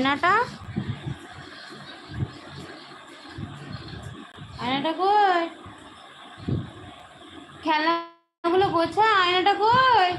আয়নাটা আয়নাটা কই খেলনাগুলো গোছা আয়নাটা কই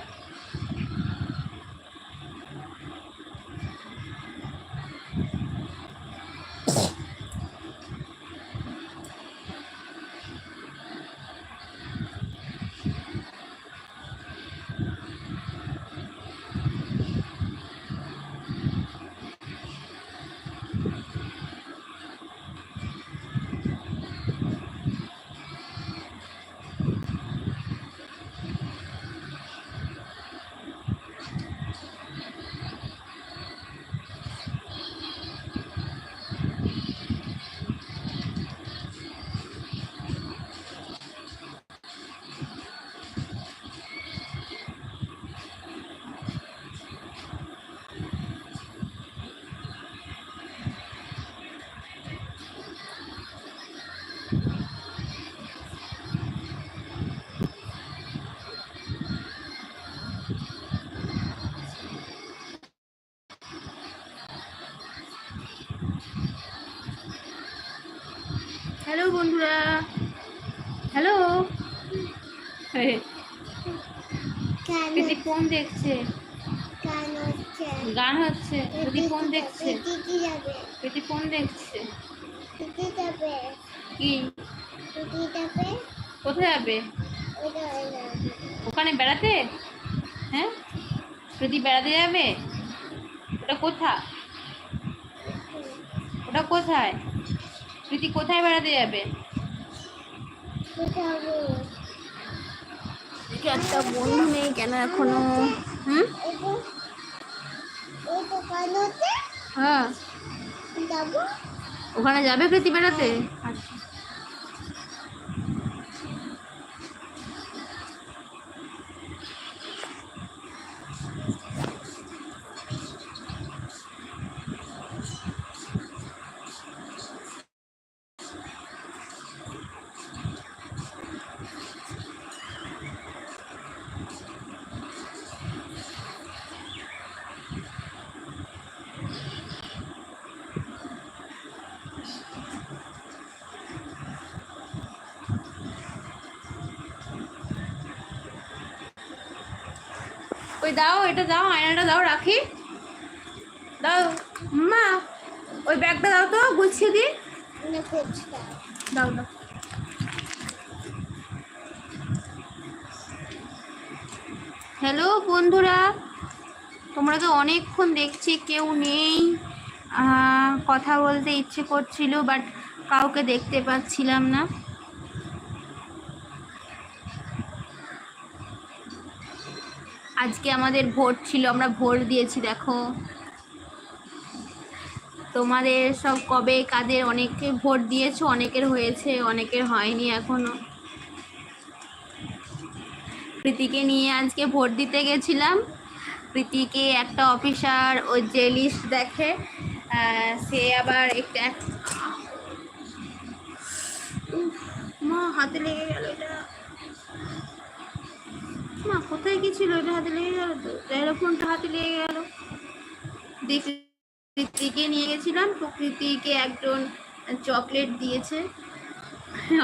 হ্যালো বন্ধুরা হ্যালো কেন প্রীতি ফোন দেখছে কেন হচ্ছে গান হচ্ছে প্রীতি ফোন দেখছে দিদি প্রীতি ফোন দেখছে? দিদি যাবে। কি? দিদি যাবে? কোথায় যাবে? ওখানে বেড়াতে? হ্যাঁ? প্রীতি বেড়াতে যাবে? ওটা কোথা ওটা কোথায়? প্রীতি কোথায় বেড়াতে যাবে? একটা বন্ধু নেই কেন এখনও? হুম? হ্যাঁ। ওখানে যাবে প্রীতি বেড়াতে? আচ্ছা। ওই দাও, এটা দাও, আয়নাটা দাও, রাখি। দাও। মা, ওই ব্যাগটা দাও তো, গুছিয়ে না দাও দাও। হ্যালো বন্ধুরা। তোমরা তো অনেকক্ষণ দেখছি, কেউ নেই। কথা বলতে ইচ্ছে করছিল বাট কাউকে দেখতে পাচ্ছিলাম না। আজকে আমাদের ভোট ছিল, আমরা ভোট দিয়েছি, দেখো। তোমাদের সব কবে কাদের অনেকে ভোট দিয়েছ, অনেকের হয়েছে, অনেকের হয়নি এখনও। প্রীতিকে নিয়ে আজকে ভোট দিতে গেছিলাম। প্রীতিকে একটা অফিসার ওই যে লিস্ট দেখে সে আবার একটা মা, হাতে লেগে গেল এটা। মা, কোথায় কি ছিল এটা হাতে লেগে গেল তো। ফোনটা হাতে লেগে গেল। দেখি কৃতিকে নিয়ে গেছিলাম। তো কৃতিকে একজন চকলেট দিয়েছে।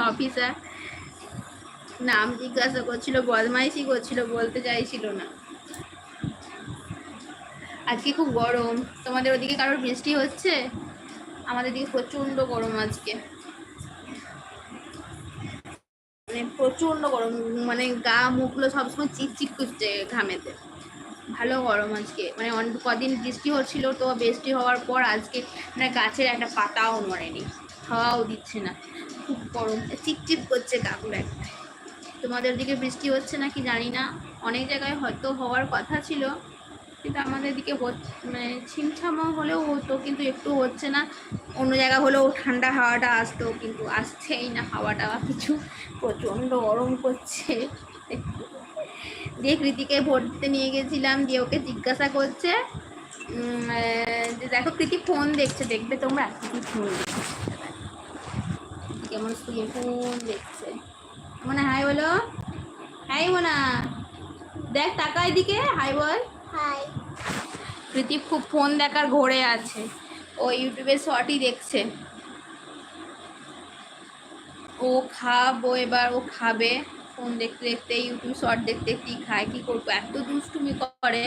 অফিসার নাম জিজ্ঞাসা করছিল, বদমাইশি করছিল, বলতে চাইছিল না। আজকে খুব গরম। তোমাদের ওদিকে কারোর বৃষ্টি হচ্ছে? আমাদের দিকে প্রচণ্ড গরম আজকে। মানে প্রচণ্ড গরম মানে গা মুখগুলো সবসময় চিকচিক করছে ঘামেতে। ভালো গরম আজকে মানে কদিন বৃষ্টি হচ্ছিল তো বৃষ্টি হওয়ার পর আজকে মানে গাছের একটা পাতাও নড়েনি হাওয়াও দিচ্ছে না। খুব গরম চিপচিপ করছে কাকুর একটা। তোমাদের দিকে বৃষ্টি হচ্ছে নাকি জানি না, অনেক জায়গায় হয়তো হওয়ার কথা ছিল। কিন্তু আমাদের দিকে হচ- মানে ছিমছামও হলেও হতো কিন্তু একটু হচ্ছে না। অন্য জায়গা হলেও ঠান্ডা হাওয়াটা আসতো কিন্তু আসছেই না, হাওয়াটা কিছু প্রচণ্ড গরম করছে। দিয়ে কৃতিকে ভোট দিতে নিয়ে গেছিলাম দিয়ে ওকে জিজ্ঞাসা করছে যে দেখো কৃতি ফোন দেখছে, দেখবে তোমরা? কৃতি ফোন কেমন শুয়ে ফোন দেখছে। মনে হাই বলো? হাই মোনা, দেখ টাকা এদিকে, হাই বল। প্রীতি খুব ফোন দেখার ঘোরে আছে। ও ইউটিউবে শর্টই দেখছে। ও খাব এবার, ও খাবে। ফোন দেখতে দেখতে, ইউটিউব শর্ট দেখতে দেখতেই খায়, কি করব? এত দুষ্টুমি করে।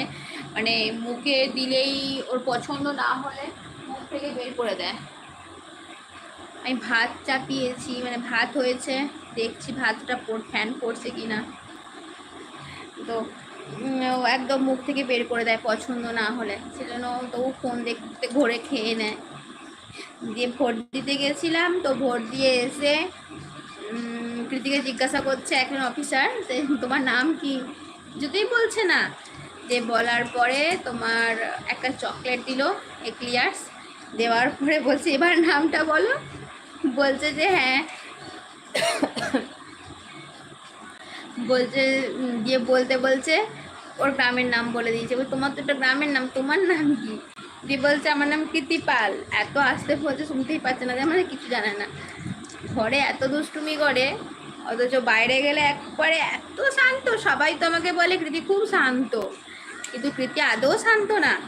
মানে মুখে দিলেই ওর পছন্দ না হলে মুখ থেকে বের করে দেয়। আমি ভাত চাপিয়েছি মানে ভাত হয়েছে। দেখছি ভাতটা ফ্যান পড়ছে কি না তো একদম মুখ থেকে বের করে দেয় পছন্দ না হলে। সেজন্য তবু ফোন দেখতে, ঘরে খেয়ে নেয়। দিয়ে ভোট দিতে গেছিলাম, তো ভোট দিয়ে এসে কৃতিকে জিজ্ঞাসা করছে একজন অফিসার যে তোমার নাম কি? কিছুতেই বলছে না, যে বলার পরে তোমার একটা চকলেট দিল এক্লিয়ার্স দেওয়ার পরে বলছে, এবার নামটা বলো। বলছে যে হ্যাঁ। বলছে দিয়ে বলতে বলছে, ওর গ্রামের নাম বলে দিয়েছে। তোমার তো একটা গ্রামের নাম, তোমার নাম কি? দিয়ে বলছে, আমার নাম কৃতি পাল। এত আসতে বলছে, শুনতেই পাচ্ছে না যে মানে কিছু জানে না। ঘরে এত দুষ্টুমি করে, অথচ বাইরে গেলে একবারে এত শান্ত। সবাই তো আমাকে বলে কৃতি খুব শান্ত। কিন্তু কৃতি আদৌ শান্ত না।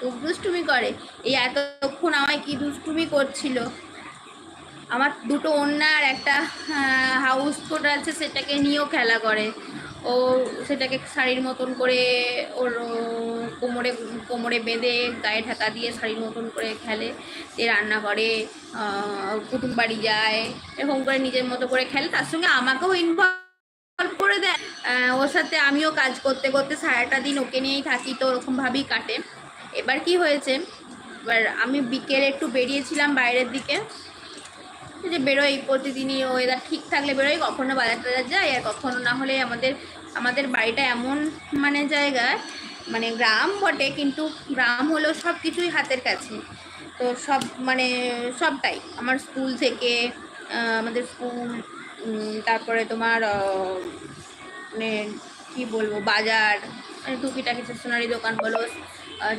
খুব দুষ্টুমি করে। এই এতক্ষণ আমায় কি দুষ্টুমি করছিল? আমার দুটো ওন্না আর একটা হাউস কোট আছে, সেটাকে নিয়েও খেলা করে। ও সেটাকে শাড়ির মতন করে ওর কোমরে কোমরে বেঁধে, গায়ে ঢাকা দিয়ে শাড়ির মতন করে খেলে। দিয়ে রান্না করে কুটুম বাড়ি যায়, এরকম করে নিজের মতো করে খেলে। তার সঙ্গে আমাকেও ইনভলভ করে দেয়। ওর সাথে আমিও কাজ করতে করতে সারাটা দিন ওকে নিয়েই থাকি, তো ওরকমভাবেই কাটে। এবার কি হয়েছে? এবার আমি বিকেলে একটু বেরিয়েছিলাম বাইরের দিকে। যে বেরোই প্রতিদিনই ওয়েদার ঠিক থাকলে বেরোই কখনো বাজার টাজার যাই আর কখনো না হলে আমাদের আমাদের বাড়িটা এমন মানে জায়গায় মানে গ্রাম বটে, কিন্তু গ্রাম হলেও সব কিছুই হাতের কাছে। তো সব মানে সবটাই, আমার স্কুল থেকে আমাদের স্কুল তারপরে তোমার মানে কী বলব, বাজার মানে টুকিটাকি স্টেশনারি দোকান বলো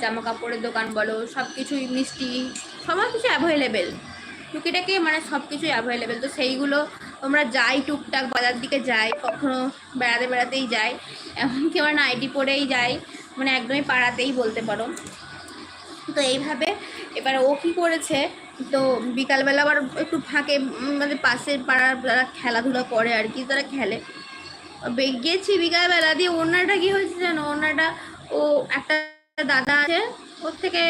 জামা কাপড়ের দোকান বলো সব কিছুই মিষ্টি সবার কিছু অ্যাভেলেবেল টুকিটাকি মানে সব কিছুই অ্যাভেলেবেল তো সেইগুলো তোমরা যাই টুকটাক, বাজার দিকে যাই, কখনো বেড়াতে বেড়াতেই যাই, এমনকি আমার নাইটি পরেই যাই মানে একদমই পাড়াতেই বলতে পারো। তো এইভাবে এবার ও কী করেছে, তো বিকালবেলা আবার একটু ফাঁকে মানে পাশের পাড়ার যারা খেলাধুলা করে আর কি, তারা খেলে। গেছি বিকালবেলা, দিয়ে ওনাটা কি হয়েছে জানো? ওনাটা ও একটা দাদা আছে, ওর থেকে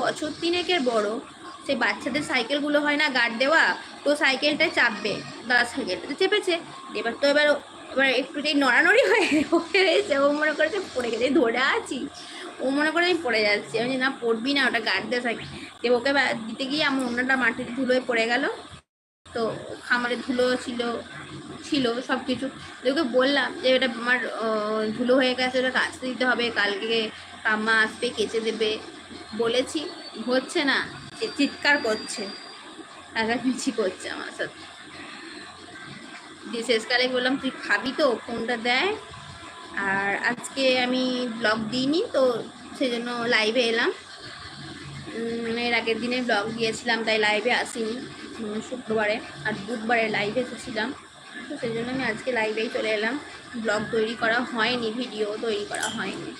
বছর তিনেকের বড়। সেই বাচ্চাদের সাইকেলগুলো হয় না গার্ড দেওয়া, তো সাইকেলটায় চাপবে, দাদা সাইকেলটাতে চেপেছে। এবার তো এবার এবার একটু যেই নড়ানড়ি হয়ে হয়েছে ও মনে করেছে পড়ে গেছে ধরে আছি। ও মনে করে আমি পড়ে যাচ্ছি, আমি না, পড়বি না, ওটা গার্ড দেওয়া সাইকেল। দিয়ে ওকে দিতে গিয়ে আমার অন্যটা মাটির ধুলোয় পড়ে গেল। তো খামারে ধুলো ছিল ছিল সব কিছু ওকে বললাম যে, এটা আমার ধুলো হয়ে গেছে ওটা কাচতে দিতে হবে, কালকে কাম্মা আসবে, কেচে দেবে। বলেছি, হচ্ছে না। চি- চিৎকার করছে। আগামিছি করছে আমার সাথে। দিয়ে শেষকালে বললাম তুই খাবি তো ফোনটা দেয়। আর আজকে আমি ব্লগ দিইনি তো সেই জন্য লাইভে এলাম। উম, এর আগের দিনে ব্লগ দিয়েছিলাম তাই লাইভে আসিনি। শুক্রবারে আর বুধবারে লাইভে এসেছিলাম। তো সেই জন্য আমি আজকে লাইভেই চলে এলাম। ব্লগ তৈরি করা হয়নি ভিডিও তৈরি করা হয়নি।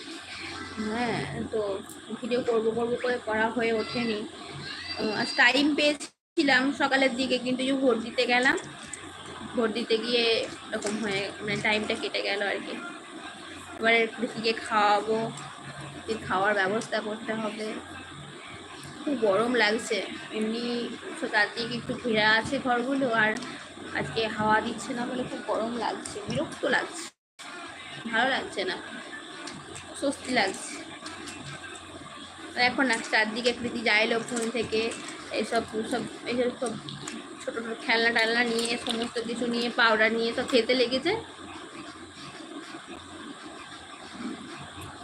হ্যাঁ তো ভিডিও করব করব করে করা হয়ে ওঠেনি। আজ টাইম পেয়েছিলাম সকালের দিকে, কিন্তু ভোট দিতে গেলাম, ভোট দিতে গিয়ে এরকম হয়ে মানে টাইমটা কেটে গেল আর কি। এবারে কৃষিকে খাওয়াবো খাওয়ার ব্যবস্থা করতে হবে। খুব গরম লাগছে, এমনি তার দিকে একটু ঘেরা আছে ঘরগুলো, আর আজকে হাওয়া দিচ্ছে না বলে খুব গরম লাগছে, বিরক্ত লাগছে। ভালো লাগছে না, স্বস্তি লাগছে। এখন না চারদিকে কৃতি যায় লোকজন থেকে এইসব সব এইসব সব ছোটো ছোটো খেলনা টেলনা নিয়ে, সমস্ত কিছু নিয়ে পাউডার নিয়ে সব খেতে লেগেছে।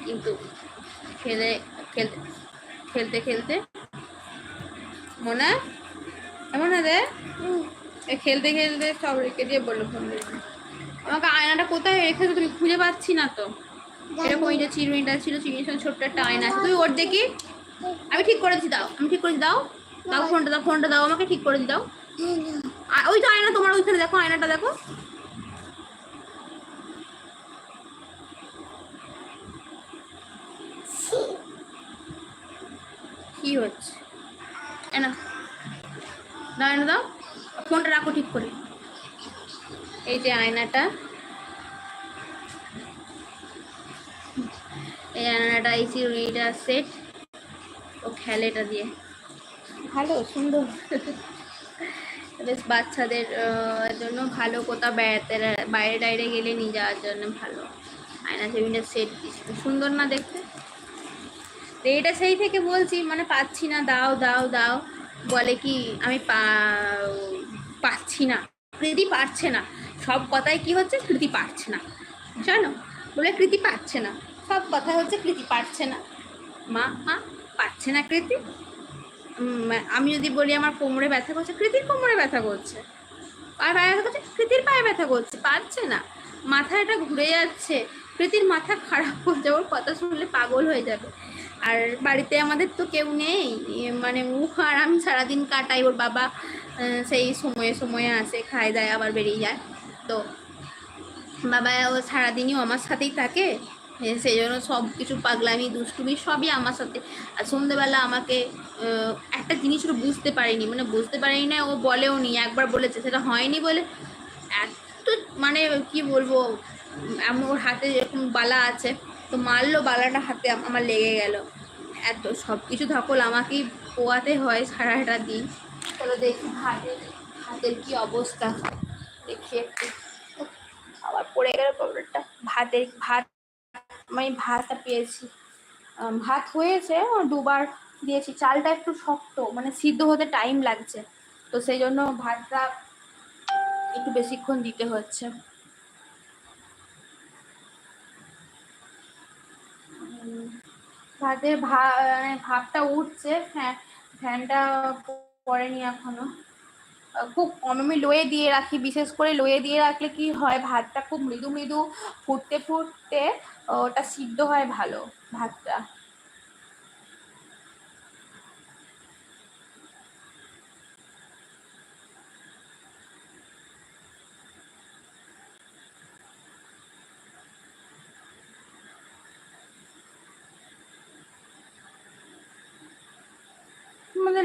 কিন্তু খেলে, খেলতে খেলতে খেলতে মনে এমন না খেলতে খেলতে সব রেখে দিয়ে বলল ফোন আমাকে আয়নাটা কোথায় রেখেছো? তুমি খুঁজে পাচ্ছি না তো। এরকম এটা চিরমিনটা ছিল চিরমিনের সঙ্গে ছোট্ট একটা আয়না আছে। তুই ওর দেখি। আমি ঠিক করে দিচ্ছি দাও। আমি ঠিক করে দাও। দাও, ফোনটা দাও ফোনটা দাও আমাকে, ঠিক করে দাও। ওই তো আয়না তোমার ওইখানে দেখো, আয়নাটা দেখো। কি হচ্ছে? এনা দাও, এনে দাও। ফোনটা রাখো ঠিক করে। এই যে আয়নাটা। এই আয়নাটা এই চিরুনিটা সেট ও খেলে এটা দিয়ে। ভালো সুন্দর। বেশ বাচ্চাদের জন্য ভালো কোথাও বেড়াতে বাইরে টাইরে গেলে নিয়ে যাওয়ার জন্য ভালো। আয়না চিরুনিটা সেট সুন্দর না দেখতে? তো এটা সেই থেকে বলছি মানে পাচ্ছি না দাও দাও দাও। বলে কি আমি পাচ্ছি না। কৃতি পারছে না। সব কথাই কি হচ্ছে? কৃতি পারছে না। জানো বলে কৃতি পারছে না। সব কথা হচ্ছে কৃতি পারছে না। মা মা, পারছে না কৃতি? আমি যদি বলি আমার কোমরে ব্যথা করছে, কৃতির কোমরে ব্যথা করছে। পায়ে পায়ে ব্যথা করছে, কৃতির পায়ে ব্যথা করছে, পারছে না। মাথাটা ঘুরে যাচ্ছে। কৃতির মাথা খারাপ হয়ে যাবে ওর কথা শুনলে পাগল হয়ে যাবে। আর বাড়িতে আমাদের তো কেউ নেই। মানে মুখ আর আমি সারাদিন কাটাই, ওর বাবা সেই সময়ে সময়ে আসে, খায়, দায়, আবার বেরিয়ে যায়। তো বাবা ও সারাদিনই আমার সাথেই থাকে। সেই জন্য সব কিছু পাগলামি, দুষ্টুমি সবই আমার সাথে। আর সন্ধেবেলা আমাকে একটা জিনিস ওরা বুঝতে পারিনি। মানে বুঝতে পারিনি না, ও বলেও নি, একবার বলেছে, সেটা হয়নি বলে এত মানে কি বলব, এমন ওর হাতে এরকম বালা আছে, তো মারলো বালাটা হাতে, আমার লেগে গেল। এত সব কিছু ধকল, আমাকেই পোয়াতে হয় সারাটা দিন। চলো দেখি হাতের হাতের কি অবস্থা। দেখি একটু। আবার পড়ে গেল প্রবলেমটা। ভাতের, ভাত আমি ভাতটা পেয়েছি। ভাত হয়েছে দুবার দিয়েছি। চালটা একটু শক্ত মানে সিদ্ধ হতে টাইম লাগছে। তো সেই জন্য ভাতটা একটু বেশিক্ষণ দিতে হচ্ছে। ভাতের ভা মানে ভাবটা উঠছে, ফ্যান ফ্যানটা পড়েনি এখনও। খুব কম আমি লোয়ে দিয়ে রাখি, বিশেষ করে লোয়ে দিয়ে রাখলে কি হয়, ভাতটা খুব মৃদু মৃদু ফুটতে ফুটতে ওটা সিদ্ধ হয় ভালো ভাতটা।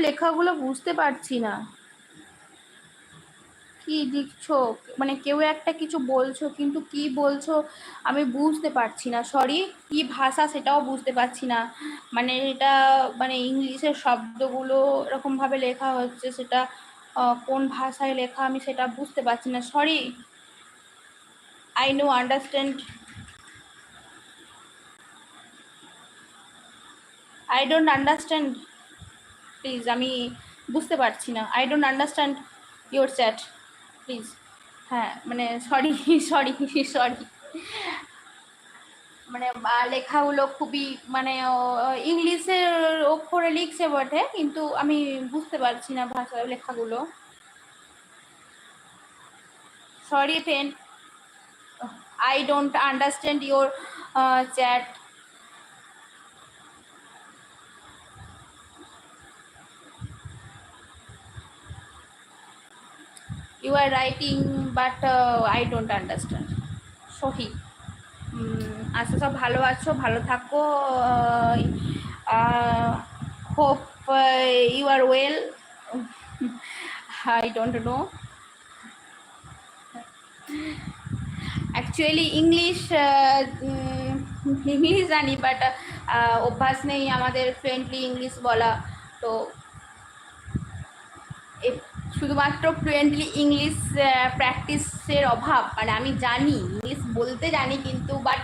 লেখাগুলো বুঝতে পারছি না। কি লিখছো মানে কেউ একটা কিছু বলছো, কিন্তু কি বলছো আমি বুঝতে পারছি না। সরি কি ভাষা সেটাও বুঝতে পারছি না। মানে এটা মানে ইংলিশের শব্দগুলো এরকমভাবে লেখা হচ্ছে, সেটা কোন ভাষায় লেখা আমি সেটা বুঝতে পারছি না। Sorry I no understand I don't understand please আমি বুঝতে পারছি না। I don't understand your chat please হ্যাঁ মানে সরি সরি সরি মানে লেখাগুলো খুবই মানে ইংলিশের অক্ষরে লিখছে বটে, কিন্তু আমি বুঝতে পারছি না ভাষা লেখাগুলো। Sorry friend I don't understand your chat you are writing but uh, i don't understand. সহি আচ্ছা সব ভালো আছো? ভালো থাকো। Hope you are well I don't know actually English English জানি বাট অভ্যাস নেই আমাদের। ফ্রেন্ডলি ইংলিশ বলা। তো শুধুমাত্র ফ্লুয়েন্টলি ইংলিশ প্র্যাকটিসের অভাব। মানে আমি জানি ইংলিশ বলতে জানি কিন্তু বাট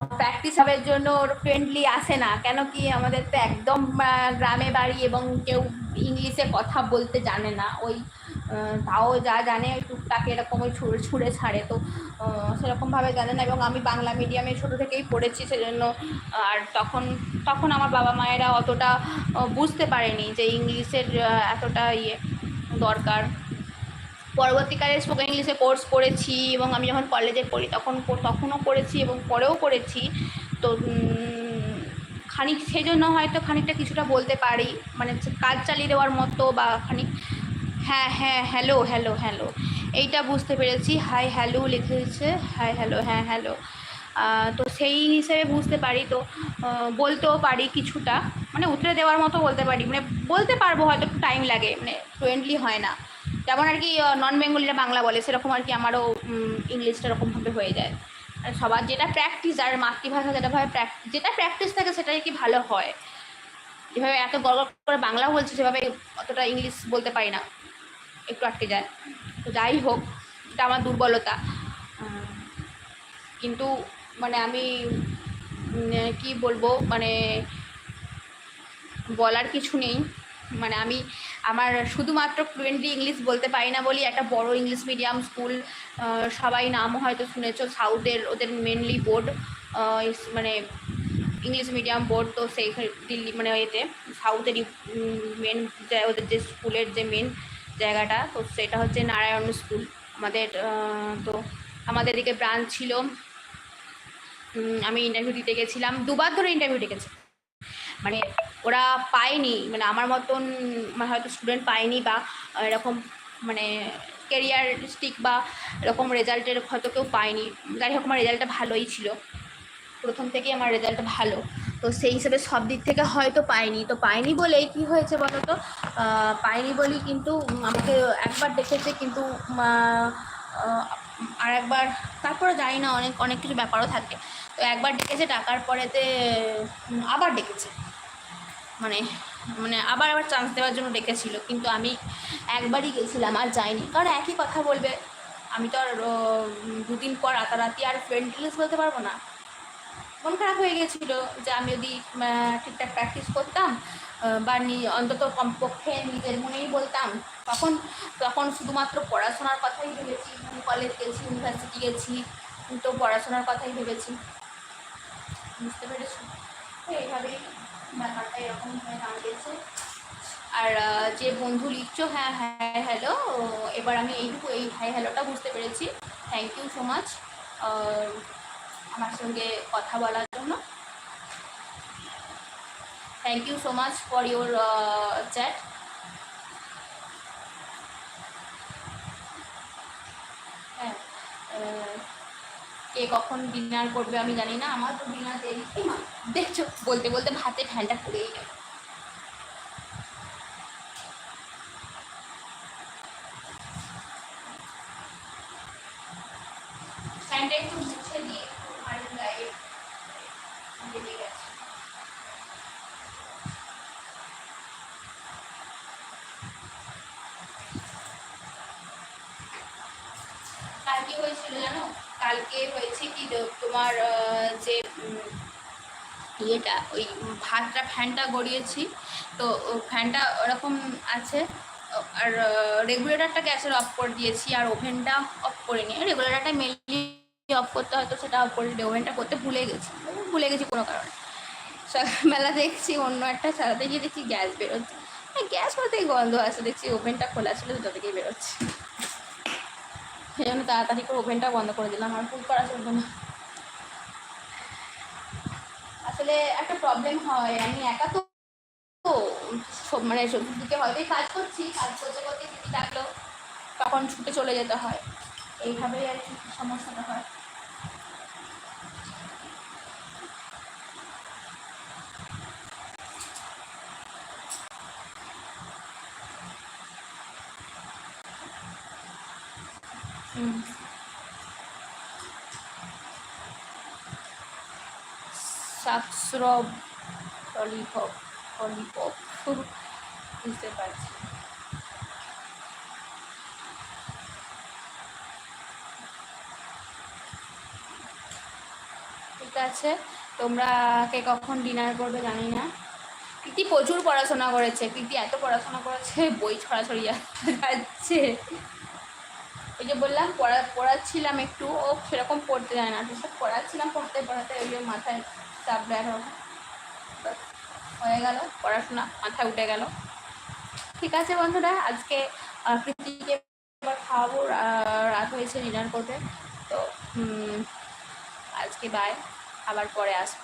প্র্যাকটিস হবার জন্য ওর ফ্রেন্ডলি আসে না। কেন কি আমাদের তো একদম গ্রামে বাড়ি এবং কেউ ইংলিশে কথা বলতে জানে না। ওই তাও যা জানে, টুকটাক এরকম ওই ছুঁড়ে ছুঁড়ে ছাড়ে, তো সেরকমভাবে জানে না। এবং আমি বাংলা মিডিয়ামে ছোটো থেকেই পড়েছি, সেজন্য, আর তখন তখন আমার বাবা মায়েরা অতটা বুঝতে পারেনি যে ইংলিশের এতটা ইয়ে দরকার। পরবর্তীকালে স্পোকেন ইংলিশে কোর্স করেছি, এবং আমি যখন কলেজে পড়ি, তখন, তখনও করেছি এবং পরেও করেছি। তো খানিক, সেজন্য হয়তো খানিকটা কিছুটা বলতে পারি। মানে কাজ চালিয়ে দেওয়ার মতো বা খানিক হ্যাঁ হ্যাঁ হ্যালো হ্যালো হ্যালো এইটা বুঝতে পেরেছি। হাই হ্যালো লিখেছে হাই হ্যালো হ্যাঁ হ্যালো তো সেই হিসেবে বুঝতে পারি তো। বলতেও পারি কিছুটা। মানে উতরে দেওয়ার মতো বলতে পারি। মানে বলতে পারব হয়তো একটু টাইম লাগে। মানে ফ্লুয়েন্টলি হয় না। যেমন আর কি নন বেঙ্গলিরা বাংলা বলে, সেরকম আর কি আমারও ইংলিশটা এরকমভাবে হয়ে যায়। আর সবার যেটা প্র্যাকটিস আর মাতৃভাষা যেটা ভাবে প্র্যাকটিস যেটা প্র্যাকটিস থাকে সেটাই কি ভালো হয়? যেভাবে এত গড় করে বাংলা বলছে, সেভাবে অতটা ইংলিশ বলতে পারি না। একটু আটকে যায়। তো যাই হোক, এটা আমার দুর্বলতা। কিন্তু মানে আমি কি বলব মানে বলার কিছু নেই। মানে আমি আমার শুধুমাত্র ফ্লুয়েন্টলি ইংলিশ বলতে পারি না বলি, একটা বড় ইংলিশ মিডিয়াম স্কুল সবাই নাম হয়তো শুনেছো সাউথের ওদের মেনলি বোর্ড মানে ইংলিশ মিডিয়াম বোর্ড তো সেই দিল্লি মানে এতে সাউথেরই মেন ওদের যে স্কুলের যে মেন জায়গাটা। তো সেটা হচ্ছে নারায়ণ স্কুল। আমাদের তো আমাদের এদিকে ব্রাঞ্চ ছিল। আমি ইন্টারভিউ দিতে গেছিলাম। দুবার ধরে ইন্টারভিউ ডেকেছি মানে ওরা পায়নি। মানে আমার মতন মানে হয়তো স্টুডেন্ট পায়নি বা এরকম মানে কেরিয়ারিস্টিক বা এরকম রেজাল্টের হয়তো কেউ পায়নি। যাই হোক, আমার রেজাল্টটা ভালোই ছিল। প্রথম থেকেই আমার রেজাল্টটা ভালো। তো সেই হিসেবে সব দিক থেকে হয়তো পাইনি। তো পাইনি বলেই কি হয়েছে বলো তো পাইনি বলেই কিন্তু আমাকে একবার ডেকেছে কিন্তু আর একবার তারপরে জানি না, অনেক অনেক কিছু ব্যাপারও থাকে। তো একবার ডেকেছে, ডাকার পরেতে আবার ডেকেছে। মানে মানে আবার আবার চান্স দেওয়ার জন্য ডেকেছিল। কিন্তু আমি একবারই গেছিলাম, আর যাইনি। কারণ একই কথা বলবে। আমি তো আর দুদিন পর রাতারাতি আর ফ্রেন্ড বলতে পারব না। মন খারাপ হয়ে গেছিল যে আমি যদি ঠিকঠাক প্র্যাকটিস করতাম বা অন্তত কমপক্ষে নিজের মনেই বলতাম। তখন তখন শুধুমাত্র পড়াশোনার কথাই ভেবেছি কলেজ গেছি ইউনিভার্সিটি গেছি, তো পড়াশোনার কথাই ভেবেছি। বুঝতে পেরেছি? তো এইভাবেই ব্যাপারটা এরকম হয়ে দাঁড়িয়েছে। আর যে বন্ধু লিখছো হ্যাঁ হ্যাঁ হ্যালো এবার আমি এইটুকু, এই হাই হ্যালোটা বুঝতে পেরেছি। থ্যাংক ইউ সো মাচ আমার সঙ্গে কথা বলার জন্য। Thank you so much for your chat হ্যাঁ কে কখন ডিনার করবে আমি জানি না, আমার তো ডিনার দেরি। দেখছ, বলতে বলতে ভাতে ফ্যানটা পড়েই গেল ফ্যানটা একটু মুছে দিয়ে আর গায়ে লেগে গেছে কালকে হয়েছিল জানো কালকে হয়েছে কি তোমার যে ইয়েটা, ওই ভাতটা ফ্যানটা গড়িয়েছি। তো ফ্যানটা ওরকম আছে আর রেগুলেটরটা গ্যাসের অফ করে দিয়েছি, আর ওভেনটা অফ করে নিয়ে রেগুলেটরটা মেনলি অফ করতে হয়তো সেটা অফ করে ওভেনটা করতে ভুলে গেছি ভুলে গেছি কোনো কারণে। সকালবেলা দেখছি অন্য একটা চালাতে গিয়ে দেখছি গ্যাস বেরোচ্ছে। গ্যাস কোথায় গন্ধ আছে দেখছি ওভেনটা খোলা ছিল দুটো থেকেই বেরোচ্ছে। সেই জন্য তাড়াতাড়ি করে ওভেনটা বন্ধ করে দিলাম আর ফুল করা চলবে না আসলে একটা প্রবলেম হয়, আমি একা তো সব মানে দিকে হয়তোই কাজ করছি, কাজ করতে করতে দিদি ডাকলো, তখন ছুটে চলে যেতে হয়। এইভাবেই আর কি সমস্যাটা হয়। সাবস্রব ললিপপ ললিপপ বুঝতে পারছি। ঠিক আছে, তোমরা কে কখন ডিনার করবে জানি না। প্রীতি প্রচুর পড়াশোনা করেছে, প্রীতি এত পড়াশোনা করেছে, বই ছড়াছড়ি যাচ্ছে। যে বললাম, পড়া, পড়াচ্ছিলাম একটু, ও সেরকম পড়তে যায় না। সব পড়াচ্ছিলাম, পড়তে, পড়াতে ওই মাথায় চাপ দেয় হয়ে গেল, পড়াশোনা, মাথায় উঠে গেল। ঠিক আছে বন্ধুরা, আজকে প্রীতিকে এবার খাওয়াবো। রাত হয়েছে ডিনার করতে তো আজকে বাই আবার পরে আসব।